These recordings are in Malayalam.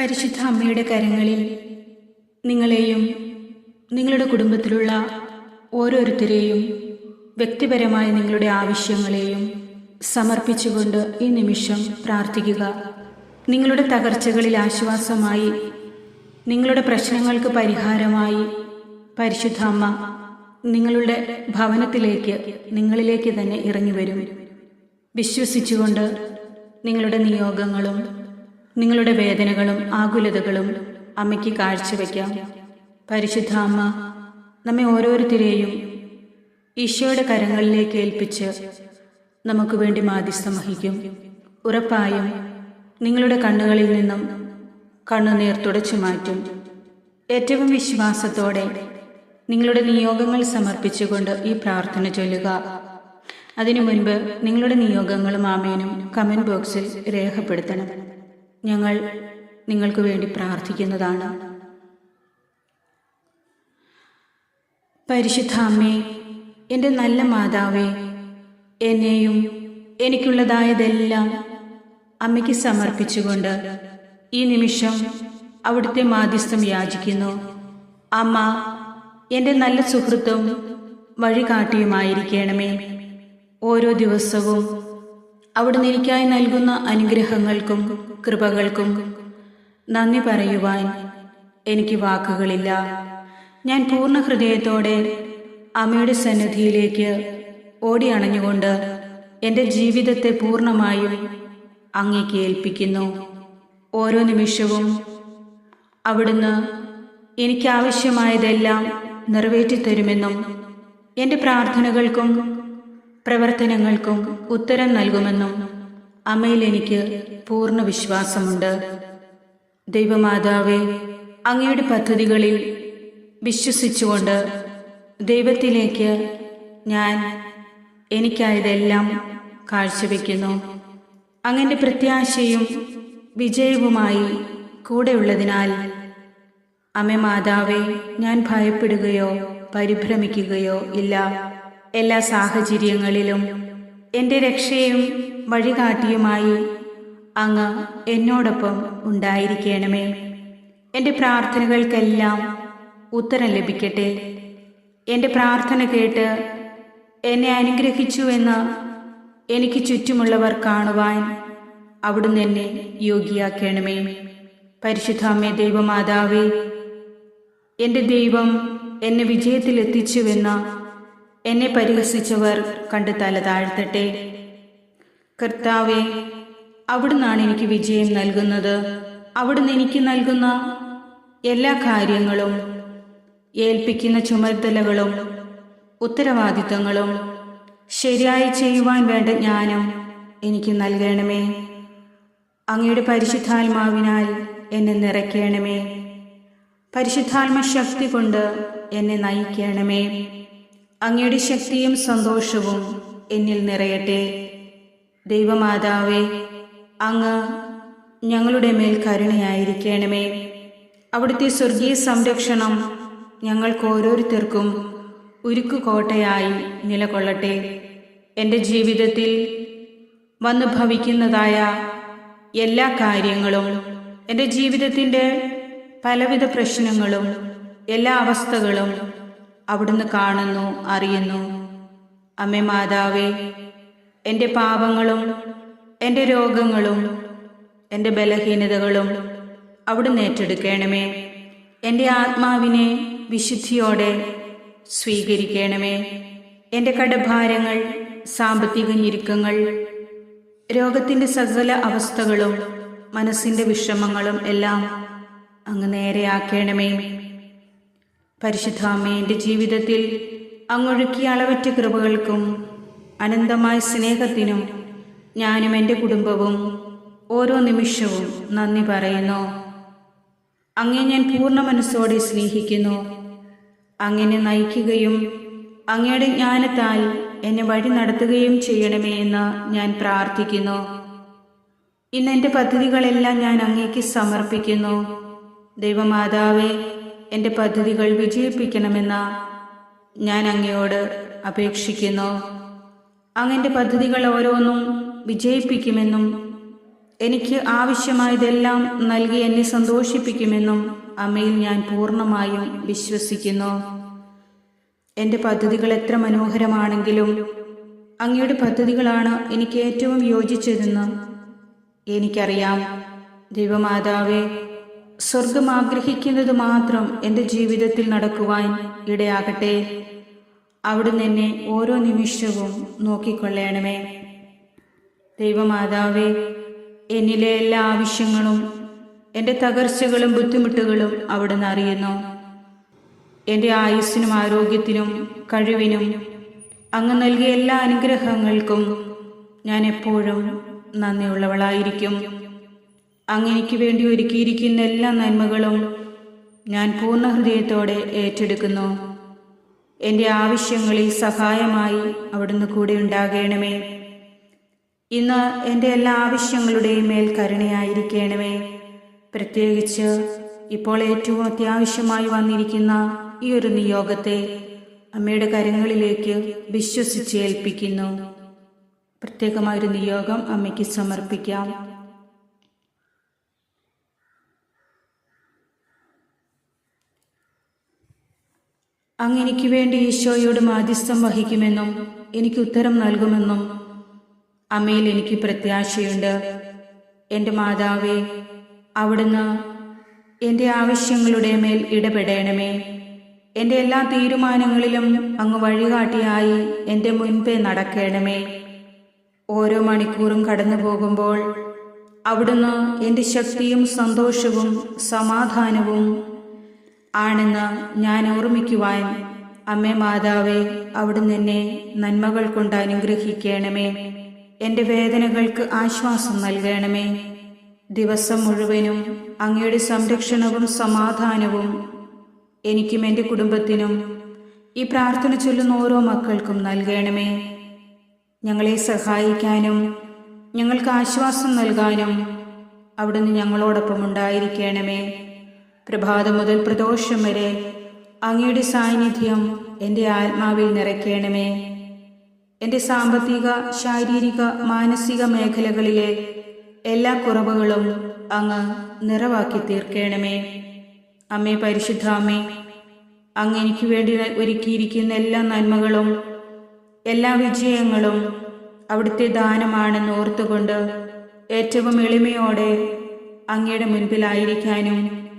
പരിശുദ്ധ അമ്മയുടെ കരങ്ങളിൽ നിങ്ങളെയും നിങ്ങളുടെ കുടുംബത്തിലുള്ള ഓരോരുത്തരെയും വ്യക്തിപരമായ നിങ്ങളുടെ ആവശ്യങ്ങളെയും സമർപ്പിച്ചുകൊണ്ട് ഈ നിമിഷം പ്രാർത്ഥിക്കുക. നിങ്ങളുടെ തകർച്ചകളിൽ ആശ്വാസമായി നിങ്ങളുടെ പ്രശ്നങ്ങൾക്ക് പരിഹാരമായി പരിശുദ്ധ അമ്മ നിങ്ങളുടെ ഭവനത്തിലേക്ക് നിങ്ങളിലേക്ക് തന്നെ ഇറങ്ങി വരും വിശ്വസിച്ചുകൊണ്ട് നിങ്ങളുടെ നിയോഗങ്ങളും നിങ്ങളുടെ വേദനകളും ആകുലതകളും അമ്മയ്ക്ക് കാഴ്ചവെക്കാം. പരിശുദ്ധ അമ്മ നമ്മെ ഓരോരുത്തരെയും ഈശോയുടെ കരങ്ങളിലേക്ക് ഏൽപ്പിച്ച് നമുക്ക് വേണ്ടി മാധ്യസ്ഥം വഹിക്കും. ഉറപ്പായും നിങ്ങളുടെ കണ്ണുകളിൽ നിന്നും കണ്ണുനീർ തുടച്ചു മാറ്റും. ഏറ്റവും വിശ്വാസത്തോടെ നിങ്ങളുടെ നിയോഗങ്ങൾ സമർപ്പിച്ചുകൊണ്ട് ഈ പ്രാർത്ഥന ചൊല്ലുക. അതിനു മുൻപ് നിങ്ങളുടെ നിയോഗങ്ങളും ആമേനും കമന്റ് ബോക്സിൽ രേഖപ്പെടുത്തണം. ഞങ്ങൾ നിങ്ങൾക്ക് വേണ്ടി പ്രാർത്ഥിക്കുന്നതാണ്. പരിശുദ്ധ അമ്മേ എന്റെ നല്ല മാതാവേ എന്നെയും എനിക്കുള്ളതായതെല്ലാം അമ്മയ്ക്ക് സമർപ്പിച്ചുകൊണ്ട് ഈ നിമിഷം അവിടുത്തെ മാധ്യസ്ഥം യാചിക്കുന്നു. അമ്മ എന്റെ നല്ല സുഹൃത്തും വഴികാട്ടിയുമായിരിക്കണമേ. ഓരോ ദിവസവും അവിടുന്ന് എനിക്കായി നൽകുന്ന അനുഗ്രഹങ്ങൾക്കും കൃപകൾക്കും നന്ദി പറയുവാൻ എനിക്ക് വാക്കുകളില്ല. ഞാൻ പൂർണ ഹൃദയത്തോടെ അമ്മയുടെ സന്നിധിയിലേക്ക് ഓടി അണഞ്ഞുകൊണ്ട് എന്റെ ജീവിതത്തെ പൂർണമായും അങ്ങേക്ക് ഏൽപ്പിക്കുന്നു. ഓരോ നിമിഷവും അവിടുന്ന് എനിക്കാവശ്യമായതെല്ലാം നിറവേറ്റിത്തരുമെന്നും എന്റെ പ്രാർത്ഥനകൾക്കും പ്രവർത്തനങ്ങൾക്കും ഉത്തരം നൽകുമെന്നും അമ്മയിൽ എനിക്ക് പൂർണ വിശ്വാസമുണ്ട്. ദൈവമാതാവെ അങ്ങയുടെ പദ്ധതികളിൽ വിശ്വസിച്ചുകൊണ്ട് ദൈവത്തിലേക്ക് ഞാൻ എനിക്കായതെല്ലാം കാഴ്ചവെക്കുന്നു. അങ്ങന്റെ പ്രത്യാശയും വിജയവുമായി കൂടെയുള്ളതിനാൽ അമ്മ മാതാവെ ഞാൻ ഭയപ്പെടുകയോ പരിഭ്രമിക്കുകയോ ഇല്ല. എല്ലാ സാഹചര്യങ്ങളിലും എന്റെ രക്ഷയും വഴികാട്ടിയുമായി അങ്ങ് എന്നോടൊപ്പം ഉണ്ടായിരിക്കണമേ. എന്റെ പ്രാർത്ഥനകൾക്കെല്ലാം ഉത്തരം ലഭിക്കട്ടെ. എന്റെ പ്രാർത്ഥന കേട്ട് എന്നെ അനുഗ്രഹിച്ചുവെന്ന് എനിക്ക് ചുറ്റുമുള്ളവർ കാണുവാൻ അവിടുന്ന് എന്നെ യോഗിയാക്കണമേ പരിശുദ്ധ അമ്മേ ദൈവമാതാവേ എന്റെ ദൈവം എന്നെ വിജയത്തിലെത്തിച്ചുവെന്ന് എന്നെ പരിഹസിച്ചവർ കണ്ട് തല താഴ്ത്തട്ടെ. കർത്താവെ അവിടുന്നാണ് എനിക്ക് വിജയം നൽകുന്നത്. അവിടുന്ന് എനിക്ക് നൽകുന്ന എല്ലാ കാര്യങ്ങളും ഏൽപ്പിക്കുന്ന ചുമതലകളും ഉത്തരവാദിത്തങ്ങളും ശരിയായി ചെയ്യുവാൻ വേണ്ട ജ്ഞാനം എനിക്ക് നൽകണമേ. അങ്ങയുടെ പരിശുദ്ധാത്മാവിനാൽ എന്നെ നിറയ്ക്കണമേ. പരിശുദ്ധാത്മ ശക്തി കൊണ്ട് എന്നെ നയിക്കണമേ. അങ്ങയുടെ ശക്തിയും സന്തോഷവും എന്നിൽ നിറയട്ടെ. ദൈവമാതാവേ അങ്ങ് ഞങ്ങളുടെ മേൽ കരുണയായിരിക്കണമേ. അവിടുത്തെ സ്വർഗീയ സംരക്ഷണം ഞങ്ങൾക്ക് ഓരോരുത്തർക്കും ഉരുക്കുകോട്ടയായി നിലകൊള്ളട്ടെ. എന്റെ ജീവിതത്തിൽ വന്നു ഭവിക്കുന്നതായ എല്ലാ കാര്യങ്ങളും എന്റെ ജീവിതത്തിന്റെ പലവിധ പ്രശ്നങ്ങളും എല്ലാ അവസ്ഥകളും അവിടുന്ന് കാണുന്നു അറിയുന്നു. അമ്മേ മാതാവേ എന്റെ പാപങ്ങളും എന്റെ രോഗങ്ങളും എന്റെ ബലഹീനതകളും അവിടുന്ന് ഏറ്റെടുക്കണമേ. എന്റെ ആത്മാവിനെ വിശുദ്ധിയോടെ സ്വീകരിക്കണമേ. എന്റെ കടഭാരങ്ങൾ സാമ്പത്തിക ഞെരുക്കങ്ങൾ രോഗത്തിന്റെ സകല അവസ്ഥകളും മനസ്സിന്റെ വിഷമങ്ങളും എല്ലാം അങ്ങ് നേരെയാക്കണമേ. പരിശുദ്ധാമ്മേ എന്റെ ജീവിതത്തിൽ അങ്ങൊഴുക്കിയ അളവറ്റ കൃപകൾക്കും അനന്തമായ സ്നേഹത്തിനും ഞാനും എന്റെ കുടുംബവും ഓരോ നിമിഷവും നന്ദി പറയുന്നു. അങ്ങേ ഞാൻ പൂർണ മനസ്സോടെ സ്നേഹിക്കുന്നു. അങ്ങനെ നയിക്കുകയും അങ്ങയുടെ ജ്ഞാനത്താൽ എന്നെ വഴി നടത്തുകയും ചെയ്യണമേ എന്ന് ഞാൻ പ്രാർത്ഥിക്കുന്നു. ഇന്ന് എന്റെ പദ്ധതികളെല്ലാം ഞാൻ അങ്ങേക്ക് സമർപ്പിക്കുന്നു. ദൈവമാതാവേ എന്റെ പദ്ധതികൾ വിജയിപ്പിക്കണമെന്ന് ഞാൻ അങ്ങയോട് അപേക്ഷിക്കുന്നു. അങ്ങന്റെ പദ്ധതികൾ ഓരോന്നും വിജയിപ്പിക്കുമെന്നും എനിക്ക് ആവശ്യമായതെല്ലാം നൽകി എന്നെ സന്തോഷിപ്പിക്കുമെന്നും അമ്മയിൽ ഞാൻ പൂർണമായും വിശ്വസിക്കുന്നു. എന്റെ പദ്ധതികൾ എത്ര മനോഹരമാണെങ്കിലും അങ്ങയുടെ പദ്ധതികളാണ് എനിക്ക് ഏറ്റവും യോജിച്ചതെന്ന് എനിക്കറിയാം. ദൈവമാതാവേ സ്വർഗം ആഗ്രഹിക്കുന്നത് മാത്രം എന്റെ ജീവിതത്തിൽ നടക്കുവാൻ ഇടയാകട്ടെ. അവിടുന്ന് എന്നെ ഓരോ നിമിഷവും നോക്കിക്കൊള്ളണമേ. ദൈവമാതാവേ എന്നിലെ എല്ലാ ആവശ്യങ്ങളും എന്റെ തകർച്ചകളും ബുദ്ധിമുട്ടുകളും അവിടുന്ന് അറിയുന്നു. എന്റെ ആയുസ്സിനും ആരോഗ്യത്തിനും കഴിവിനും അങ്ങ് നൽകിയ എല്ലാ അനുഗ്രഹങ്ങൾക്കും ഞാൻ എപ്പോഴും നന്ദിയുള്ളവളായിരിക്കും. അങ്ങനെക്ക് വേണ്ടി ഒരുക്കിയിരിക്കുന്ന എല്ലാ നന്മകളും ഞാൻ പൂർണ ഹൃദയത്തോടെ ഏറ്റെടുക്കുന്നു. എന്റെ ആവശ്യങ്ങളിൽ സഹായമായി അവിടുന്ന് കൂടെ ഉണ്ടാകണമേ. ഇന്ന് എന്റെ എല്ലാ ആവശ്യങ്ങളുടെയും മേൽ കരുണയായിരിക്കണമേ. പ്രത്യേകിച്ച് ഇപ്പോൾ ഏറ്റവും അത്യാവശ്യമായി വന്നിരിക്കുന്ന ഈ ഒരു നിയോഗത്തെ അമ്മയുടെ കരങ്ങളിലേക്ക് വിശ്വസിച്ച് ഏൽപ്പിക്കുന്നു പ്രത്യേകമായൊരു നിയോഗം അമ്മയ്ക്ക് സമർപ്പിക്കാം. അങ്ങ് എനിക്ക് വേണ്ടി ഈശോയോട് മാധ്യസ്ഥം വഹിക്കുമെന്നും എനിക്ക് ഉത്തരം നൽകുമെന്നും അമ്മയിൽ എനിക്ക് പ്രത്യാശയുണ്ട്. എന്റെ മാതാവേ അവിടുന്ന് എന്റെ ആവശ്യങ്ങളുടെ മേൽ ഇടപെടണമേ. എന്റെ എല്ലാ തീരുമാനങ്ങളിലും അങ്ങ് വഴികാട്ടിയായി എന്റെ മുൻപേ നടക്കണമേ. ഓരോ മണിക്കൂറും കടന്നു പോകുമ്പോൾ അവിടുന്ന് എന്റെ ശക്തിയും സന്തോഷവും സമാധാനവും ആണെന്ന് ഞാൻ ഓർമ്മിക്കുവാൻ അമ്മേ മാതാവേ അവിടുന്ന് എന്നെ നന്മകൾ കൊണ്ട് അനുഗ്രഹിക്കണമേ. എന്റെ വേദനകൾക്ക് ആശ്വാസം നൽകണമേ. ദിവസം മുഴുവനും അങ്ങയുടെ സംരക്ഷണവും സമാധാനവും എനിക്കും എന്റെ കുടുംബത്തിനും ഈ പ്രാർത്ഥന ചൊല്ലുന്ന ഓരോ മക്കൾക്കും നൽകണമേ. ഞങ്ങളെ സഹായിക്കാനും ഞങ്ങൾക്ക് ആശ്വാസം നൽകാനും അവിടുന്ന് ഞങ്ങളോടൊപ്പം ഉണ്ടായിരിക്കണമേ. പ്രഭാതം മുതൽ പ്രദോഷം വരെ അങ്ങയുടെ സാന്നിധ്യം എന്റെ ആത്മാവിൽ നിറയ്ക്കണമേ. എന്റെ സാമ്പത്തിക ശാരീരിക മാനസിക മേഖലകളിലെ എല്ലാ കുറവുകളും അങ്ങ് നിറവാക്കി തീർക്കണമേ. അമ്മേ പരിശുദ്ധ അമ്മേ അങ്ങ് എനിക്ക് വേണ്ടി ഒരുക്കിയിരിക്കുന്ന എല്ലാ നന്മകളും എല്ലാ വിജയങ്ങളും അവിടുത്തെ ദാനമാണെന്ന് ഓർത്തുകൊണ്ട് ഏറ്റവും എളിമയോടെ അങ്ങയുടെ മുൻപിലായിരിക്കാനും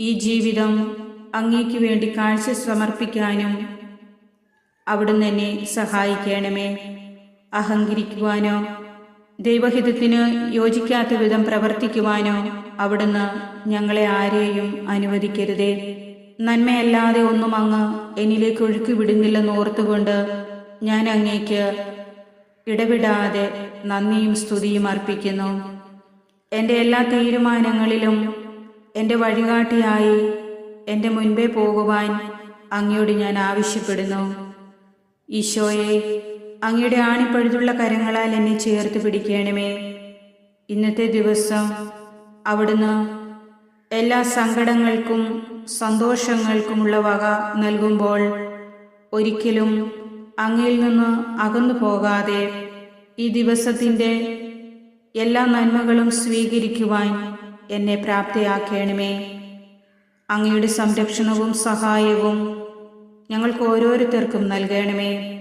ഈ ജീവിതം അങ്ങേക്ക് വേണ്ടി കാഴ്ച സമർപ്പിക്കാനും അവിടുന്ന് എന്നെ സഹായിക്കണമേ. അഹങ്കരിക്കുവാനോ ദൈവഹിതത്തിന് യോജിക്കാത്ത വിധം പ്രവർത്തിക്കുവാനോ അവിടുന്ന് ഞങ്ങളെ ആരെയും അനുവദിക്കരുതേ. നന്മയല്ലാതെ ഒന്നും അങ്ങ് എന്നിലേക്ക് ഒഴുക്കി വിടുന്നില്ലെന്ന് ഓർത്തുകൊണ്ട് ഞാൻ അങ്ങേക്ക് ഇടപെടാതെ നന്ദിയും സ്തുതിയും അർപ്പിക്കുന്നു. എന്റെ എല്ലാ തീരുമാനങ്ങളിലും എന്റെ വഴികാട്ടിയായി. എന്റെ മുൻപേ പോകുവാൻ അങ്ങയോട് ഞാൻ ആവശ്യപ്പെടുന്നു. ഈശോയെ അങ്ങയുടെ ആണിപ്പഴുതുള്ള കരങ്ങളാൽ എന്നെ ചേർത്ത് പിടിക്കണമേ. ഇന്നത്തെ ദിവസം അവിടുന്ന് എല്ലാ സങ്കടങ്ങൾക്കും സന്തോഷങ്ങൾക്കുമുള്ള വക നൽകുമ്പോൾ ഒരിക്കലും അങ്ങയിൽ നിന്ന് അകന്നു പോകാതെ ഈ ദിവസത്തിന്റെ എല്ലാ നന്മകളും സ്വീകരിക്കുവാൻ എന്നെ പ്രാപ്തിയാക്കണമേ. അങ്ങയുടെ സംരക്ഷണവും സഹായവും ഞങ്ങൾക്ക് ഓരോരുത്തർക്കും നൽകണമേ.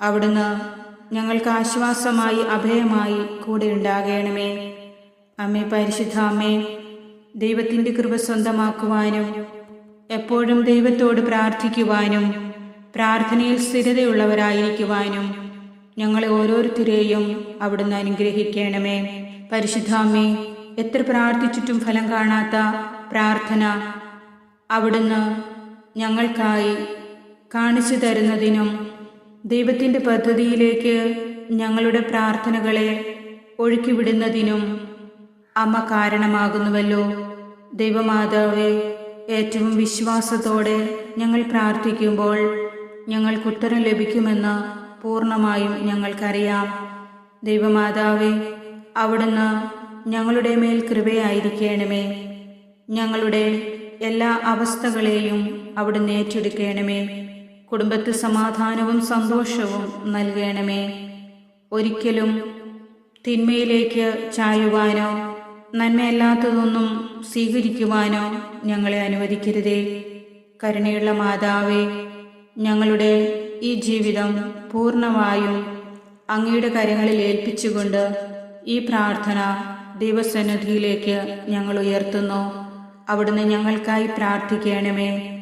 അവിടുന്ന് ഞങ്ങൾക്ക് ആശ്വാസമായി അഭയമായി കൂടെ ഉണ്ടാകണമേ. അമ്മേ പരിശുദ്ധ അമ്മേ ദൈവത്തിന്റെ കൃപ സ്വന്തമാക്കുവാനും എപ്പോഴും ദൈവത്തോട് പ്രാർത്ഥിക്കുവാനും പ്രാർത്ഥനയിൽ സ്ഥിരതയുള്ളവരായിരിക്കുവാനും ഞങ്ങളെ ഓരോരുത്തരെയും അവിടുന്ന് അനുഗ്രഹിക്കണമേ. പരിശുദ്ധാമ്മേ എത്ര പ്രാർത്ഥിച്ചിട്ടും ഫലം കാണാത്ത പ്രാർത്ഥന അവിടുന്ന് ഞങ്ങൾക്കായി കാണിച്ചു തരുന്നതിനും ദൈവത്തിന്റെ പദ്ധതിയിലേക്ക് ഞങ്ങളുടെ പ്രാർത്ഥനകളെ ഒഴുക്കിവിടുന്നതിനും അമ്മ കാരണമാകുന്നുവല്ലോ. ദൈവമാതാവെ ഏറ്റവും വിശ്വാസത്തോടെ ഞങ്ങൾ പ്രാർത്ഥിക്കുമ്പോൾ ഞങ്ങൾക്ക് ഉത്തരം ലഭിക്കുമെന്ന് പൂർണമായും ഞങ്ങൾക്കറിയാം. ദൈവമാതാവെ അവിടുന്ന് ഞങ്ങളുടെ മേൽ കൃപയായിരിക്കണമേ. ഞങ്ങളുടെ എല്ലാ അവസ്ഥകളെയും അവിടുന്ന് ഏറ്റെടുക്കണമേ. കുടുംബത്തിൽ സമാധാനവും സന്തോഷവും നൽകണമേ. ഒരിക്കലും തിന്മയിലേക്ക് ചായുവാനോ നന്മയല്ലാത്തതൊന്നും സ്വീകരിക്കുവാനോ ഞങ്ങളെ അനുവദിക്കരുതേ. കരുണയുള്ള മാതാവേ ഞങ്ങളുടെ ഈ ജീവിതം പൂർണമായും അങ്ങയുടെ കരങ്ങളിൽ ഏൽപ്പിച്ചുകൊണ്ട് ഈ പ്രാർത്ഥന ദൈവസന്നിധിയിലേക്ക് ഞങ്ങൾ ഉയർത്തുന്നു. അവിടുന്ന് ഞങ്ങൾക്കായി പ്രാർത്ഥിക്കണമേ.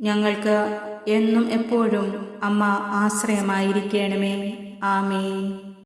ഞങ്ങൾക്ക് എന്നും എപ്പോഴും അമ്മ ആശ്രയമായിരിക്കണമേ. ആമേൻ.